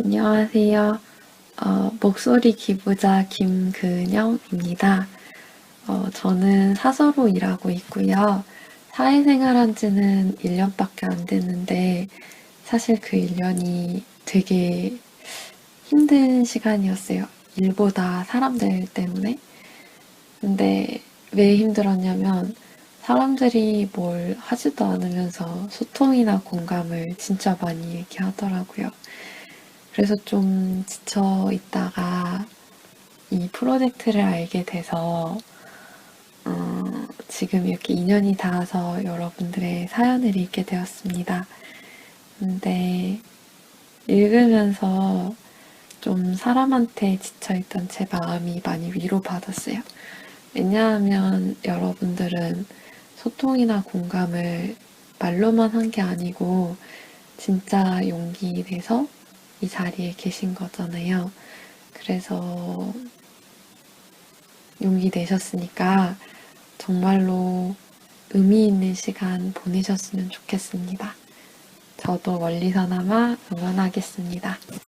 안녕하세요. 어, 목소리 기부자 김근영입니다. 어, 저는 사서로 일하고 있고요. 사회생활 한 지는 1년밖에 안 됐는데, 사실 그 1년이 되게 힘든 시간이었어요. 일보다 사람들 때문에. 근데 왜 힘들었냐면, 사람들이 뭘 하지도 않으면서 소통이나 공감을 진짜 많이 얘기하더라고요. 그래서 좀 지쳐 있다가 이 프로젝트를 알게 돼서 어, 지금 이렇게 2년이 닿아서 여러분들의 사연을 읽게 되었습니다. 근데 읽으면서 좀 사람한테 지쳐있던 제 마음이 많이 위로받았어요. 왜냐하면 여러분들은 소통이나 공감을 말로만 한 게 아니고 진짜 용기 내서 이 자리에 계신 거잖아요. 그래서 용기 내셨으니까 정말로 의미 있는 시간 보내셨으면 좋겠습니다. 저도 멀리서나마 응원하겠습니다.